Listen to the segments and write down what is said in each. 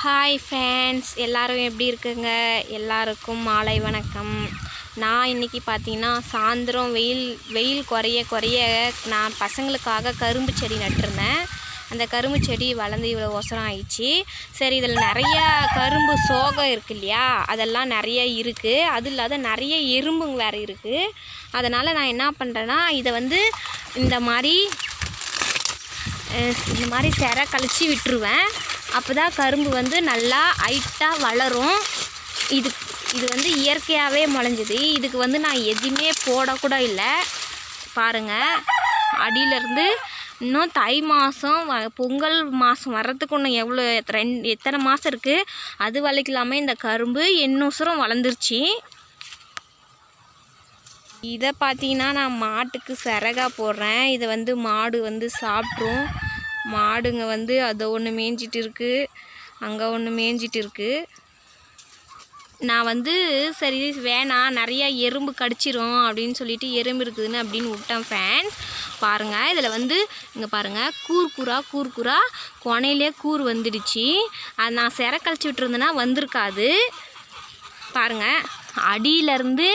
Hi friends எல்லோரும் எப்படி இருக்குங்க? எல்லாருக்கும் மாலை வணக்கம். நான் இன்றைக்கி பார்த்தீங்கன்னா சாயந்தரம் வெயில் வெயில் குறைய குறைய நான் பசங்களுக்காக கரும்பு செடி நட்டிருந்தேன். அந்த கரும்பு செடி வளர்ந்து இவ்வளோ ஒசரம் ஆயிடுச்சு. சரி இதில் நிறையா கரும்பு சோகம் இருக்கு இல்லையா? அதெல்லாம் நிறைய இருக்குது அது இல்லாத நிறைய எறும்புங்க வேறு இருக்குது அதனால் நான் என்ன பண்ணுறேன்னா இதை வந்து இந்த மாதிரி இந்த மாதிரி செரை கழிச்சு விட்டுருவேன். அப்போ தான் கரும்பு வந்து நல்லா ஹைட்டாக வளரும். இது இது வந்து இயற்கையாகவே முளைஞ்சிது. இதுக்கு வந்து நான் எதுவுமே போடக்கூட இல்லை. பாருங்கள் அடியிலேருந்து இன்னும் தை மாதம் வ பொங்கல் மாதம் வர்றதுக்கு இன்னும் எவ்வளோ ரெண்டு எத்தனை மாதம் இருக்குது அது வளைக்கலாமே இந்த கரும்பு எண்ணூசரம் வளர்ந்துருச்சு. இதை பார்த்தீங்கன்னா நான் மாட்டுக்கு சிறகா போடுறேன். இதை வந்து மாடு வந்து சாப்பிட்ரும். மாடுங்க வந்து அதை ஒன்று மேய்ஞ்சிட்டு இருக்குது அங்கே ஒன்று மேய்ஞ்சிட்டு இருக்குது நான் வந்து சரி வேணாம் நிறையா எறும்பு கடிச்சிரும் அப்படின்னு சொல்லிட்டு எறும்பு இருக்குதுன்னு அப்படின்னு விட்டேன் ஃபேன்ஸ் பாருங்கள் இதில் வந்து இங்கே பாருங்கள் கூர் கூரா கூர் கூரா கொனையிலே கூர் வந்துடுச்சு. அது நான் சிற கழிச்சு விட்டுருந்தேன்னா வந்திருக்காது. பாருங்கள் அடியிலேருந்து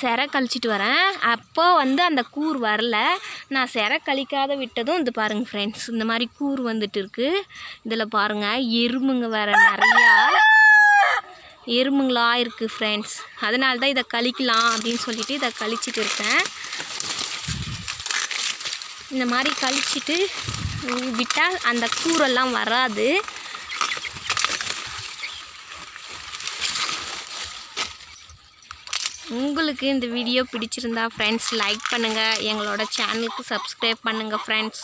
சிர கழிச்சிட்டு வரேன். அப்போ வந்து அந்த கூர் வரல. நான் சிர கழிக்காத விட்டதும் இது பாருங்கள் ஃப்ரெண்ட்ஸ் இந்த மாதிரி கூர் வந்துட்டு இருக்கு. இதில் பாருங்கள் எறும்புங்க வர நிறையா. எறும்புங்களா இருக்குது ஃப்ரெண்ட்ஸ் அதனால தான் இதை கழிக்கலாம் அப்படின்னு சொல்லிட்டு இதை கழிச்சிட்டு இருக்கேன். இந்த மாதிரி கழிச்சிட்டு விட்டால் அந்த கூரெல்லாம் வராது. உங்களுக்கு இந்த வீடியோ பிடிச்சிருந்தா ஃப்ரெண்ட்ஸ் லைக் பண்ணுங்கள் எங்களோட சேனலுக்கு சப்ஸ்கிரைப் பண்ணுங்கள் ஃப்ரெண்ட்ஸ்